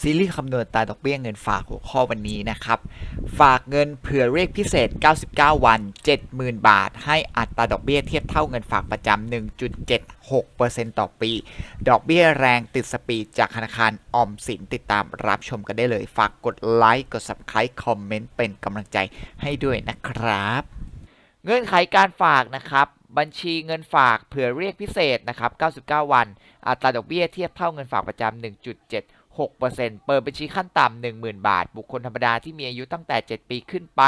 ซีรีส์คำนวณตาดอกเบี้ยเงินฝากหัวข้อวันนี้นะครับ ฝากเงินเผื่อเรียกพิเศษ 99 วัน 70,000 บาท ให้อัตราดอกเบี้ยเทียบเท่าเงินฝากประจำ 1.76%ต่อปี ดอกเบี้ยแรงติดสปีดจากธนาคารออมสินติดตามรับชมกันได้เลย ฝากกดไลค์ กด Subscribe คอมเมนต์เป็นกำลังใจให้ด้วยนะครับ เงื่อนไขการฝากนะครับบัญชีเงินฝากเผื่อเรียกพิเศษนะครับ 99 วัน อัตราดอกเบี้ยเทียบเท่าเงินฝากประจำ 6%เปิดบัญชีขั้นต่ำ10,000 บาท บุคคลธรรมดาที่มีอายุตั้งแต่ 7 ปีขึ้นไป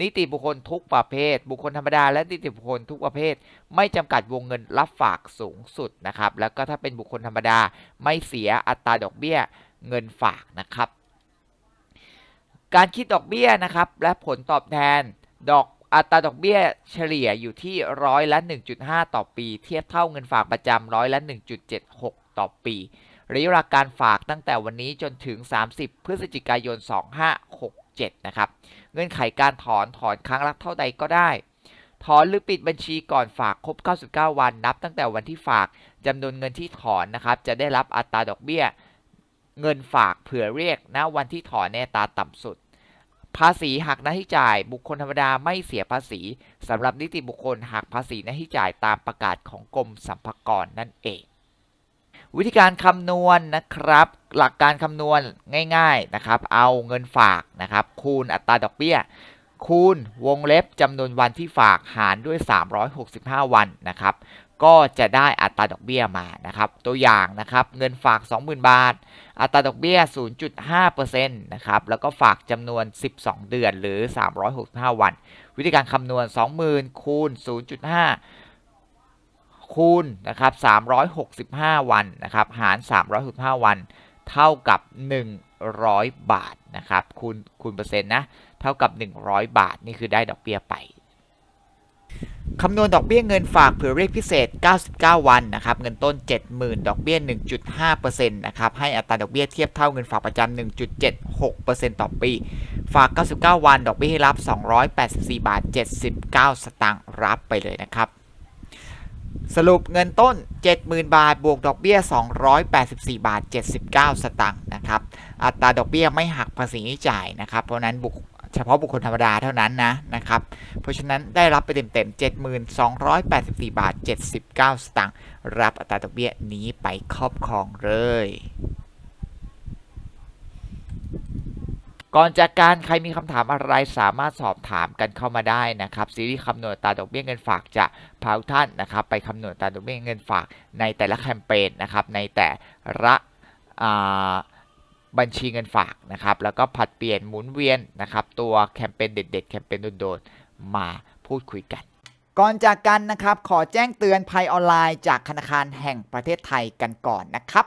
นิติบุคคลทุกประเภท บุคคลธรรมดาและนิติบุคคลทุกประเภท ไม่จำกัดวงเงินรับฝากสูงสุดนะครับ แล้วก็ถ้าเป็นบุคคลธรรมดาไม่เสียอัตราดอกเบี้ยเงินฝากนะครับ การคิดดอกเบี้ยนะครับและผลตอบแทนดอกอัตราดอกเบี้ยเฉลี่ยอยู่ที่ร้อยละ 1.5 ต่อปี เทียบเท่าเงินฝากประจำร้อยละ 1.76 ต่อปี ระยะเวลาการฝากตั้งแต่วันนี้จนถึง 30 พฤศจิกายน 2567 นะครับ เงื่อนไขการถอนถอนครั้งละเท่าใดก็ได้ ถอนหรือปิดบัญชีก่อนฝากครบ 99 วันนับ ตั้งแต่วันที่ฝากจำนวนเงินที่ถอนนะครับ จะได้รับอัตราดอกเบี้ย เงินฝากเผื่อเรียกณวันที่ถอนในอัตราต่ำสุด ภาษีหักหน้าที่จ่าย บุคคลธรรมดาไม่เสียภาษีสำหรับนิติบุคคลหักภาษีหน้าที่จ่ายตามประกาศของกรมสรรพากรนั่นเอง วิธีการคำนวณนะครับ หลักการคำนวณง่ายๆนะครับ เอาเงินฝากนะครับ คูณอัตราดอกเบี้ย คูณวงเล็บจำนวนวันที่ฝากหารด้วย 365 วันนะครับ ก็จะได้อัตราดอกเบี้ยมานะครับ ตัวอย่างนะครับ เงินฝาก 20,000 บาท อัตราดอกเบี้ย 0.5%นะครับ แล้วก็ฝากจำนวน 12 เดือนหรือ 365 วัน วิธีการคำนวณ 20,000 คูณ 0.5 คูณนะครับ365 วันนะครับหาร 365 วัน เท่ากับ 100 บาทนะครับคูณคูณเปอร์เซ็นต์นะเท่ากับ 100 บาทนี่คือได้ดอกเบี้ยไปคำนวณดอกเบี้ยเงินฝากเผื่อเรียกพิเศษ 99 วันนะครับ เงินต้น 70,000 ดอกเบี้ย 1.5%นะครับ ให้อัตราดอกเบี้ยเทียบเท่าเงินฝากประจำ 1.76%ต่อปี ฝาก 99 วัน ดอกเบี้ยให้รับ 284 บาท 79 สตางค์ รับไปเลยนะครับ สรุปเงินต้น 70,000 บาท บวกดอกเบี้ย 284 บาท 79 สตางค์นะครับ อัตราดอกเบี้ยไม่หักภาษีที่จ่ายนะครับ เพราะนั้นบุคเฉพาะบุคคลธรรมดาเท่านั้นนะนะครับ เพราะฉะนั้นได้รับไปเต็มๆ70,284 บาท 79 สตางค์ รับอัตราดอกเบี้ยนี้ไปครอบครองเลย ก่อนจากการใครมีคำถามอะไรสามารถสอบถามกันเข้ามาได้นะครับซีรีส์คำนวณอัตาดอกเบี้ยเงินฝากจะพาทุกท่านนะครับไปคำนวณอัตาดอกเบี้ยเงินฝากในแต่ละแคมเปญนะครับในแต่ละบัญชีเงินฝากนะครับแล้วก็ผัดเปลี่ยนหมุนเวียนนะครับตัวแคมเปญเด็ดๆแคมเปญโดนๆมาพูดคุยกันก่อนจากกันนะครับ ขอแจ้งเตือนภัยออนไลน์จากธนาคารแห่งประเทศไทยกันก่อนนะครับ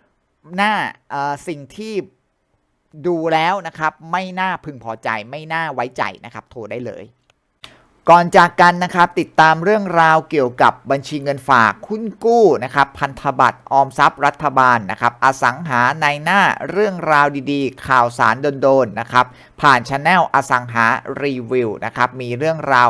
หน่าสิ่งที่ดูแล้วนะครับไม่น่าพึงพอใจไม่น่าไว้ใจนะครับ โทรได้เลย ก่อนจากกันนะครับติดตามเรื่องราวเกี่ยวกับบัญชีเงินฝากคุณกู้นะครับพันธบัตรออมทรัพย์รัฐบาลนะครับอสังหาในหน้าเรื่องราวดีๆ ข่าวสารโดนๆนะครับผ่านช anel อสังหารีวิวนะครับมีเรื่องราว